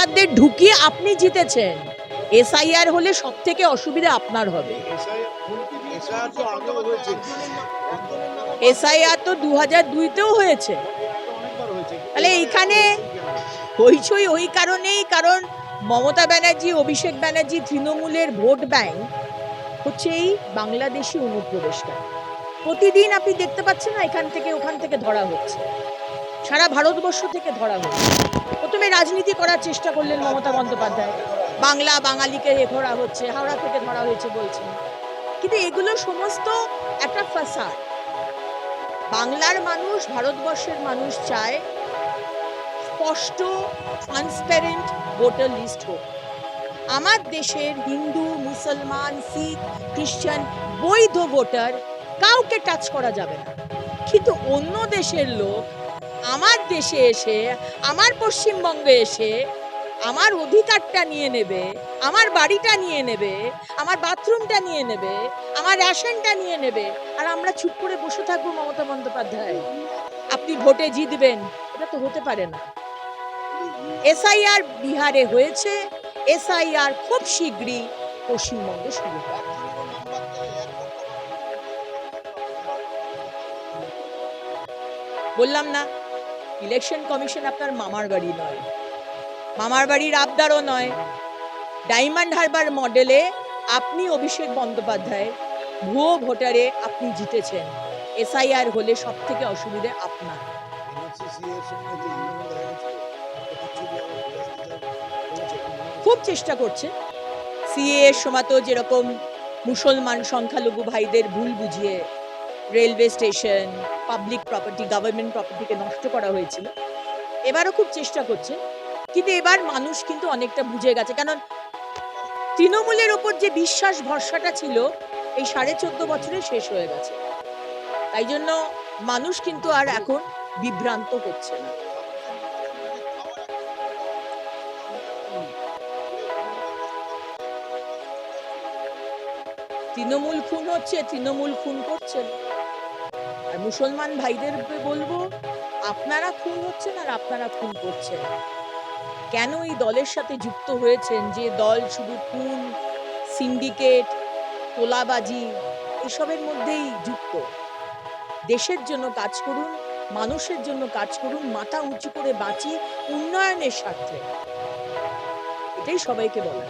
ভোটারদের ঢুকিয়ে আপনি জিতেছেন। এসআইআর হলে সব থেকে অসুবিধা আপনার হবে। এসআইআর তো দু হাজার দুইতেও হয়েছে। তাহলে এইখানে হইচই ওই কারণেই, কারণ মমতা ব্যানার্জি, অভিষেক ব্যানার্জি, তৃণমূলের ভোট ব্যাংক হচ্ছে এই বাংলাদেশি অনুপ্রবেশকারী। প্রতিদিন আপনি দেখতে পাচ্ছেন না, এখান থেকে ওখান থেকে ধরা হচ্ছে। সারা ভারতবর্ষ থেকে ধরা হচ্ছে প্রথমে রাজনীতি করার চেষ্টা করলেন মমতা বন্দ্যোপাধ্যায়। বাংলা, বাঙালিকে ধরা হচ্ছে, হাওড়া থেকে ধরা হয়েছে বলছেন। কিন্তু এগুলো সমস্ত একটা ফাসাদ। বাংলার মানুষ, ভারতবর্ষের মানুষ চায় স্পষ্ট ট্রান্সপারেন্ট ভোটার লিস্ট হোক। আমার দেশের হিন্দু, মুসলমান, শিখ, খ্রিশ্চান, বৈধ ভোটার কাউকে টাচ করা যাবে না। কিন্তু অন্য দেশের লোক আমার দেশে এসে, আমার পশ্চিমবঙ্গে এসে, আমার অধিকারটা নিয়ে নেবে, আমার বাড়িটা নিয়ে নেবে, আমার বাথরুমটা নিয়ে নেবে, আমার রেশনটা নিয়ে নেবে, আর আমরা চুপ করে বসে থাকব মমতা বন্দ্যোপাধ্যায়। আপনি ভোটে জিতবেন, এটা তো হতে পারে না। এসআইআর বিহারে হয়েছে, এসআইআর খুব শীঘ্রই পশ্চিমবঙ্গে শুরু হবে। বললাম না ইলেকশন কমিশন আপনার মামার বাড়ি নয়। মামার বাড়ির আবদারও নয়। ডায়মন্ড হারবার মডেলে আপনি অভিষেক বন্দ্যোপাধ্যায়, ভুয়ো ভোটারে আপনি জিতেছেন। এসআইআর হলে সব থেকে অসুবিধে আপনার। খুব চেষ্টা করছে। সিএ এর সময় তো যেরকম মুসলমান সংখ্যালঘু ভাইদের ভুল বুঝিয়ে railway station public property government প্রপার্টিকে নষ্ট করা হয়েছিল। এবারও খুব চেষ্টা করছে। কিন্তু এবার মানুষ কিন্তু অনেকটা বুঝে গেছে। কারণ তৃণমূলের ওপর যে বিশ্বাস ভরসাটা ছিল, এই সাড়ে চোদ্দ বছরে শেষ হয়ে গেছে। তাই জন্য মানুষ কিন্তু আর এখন বিভ্রান্ত হচ্ছে না। তৃণমূল খুন হচ্ছে, তৃণমূল খুন করছে আর মুসলমান ভাইদের বলব, আপনারা খুন হচ্ছেন আর আপনারা খুন করছেন। কেন এই দলের সাথে যুক্ত হয়েছেন? যে দল শুধু খুন, সিন্ডিকেট, তোলাবাজি, এসবের মধ্যেই যুক্ত। দেশের জন্য কাজ করুন, মানুষের জন্য কাজ করুন, মাথা উঁচু করে বাঁচি উন্নয়নের স্বার্থে। এটাই সবাইকে বলা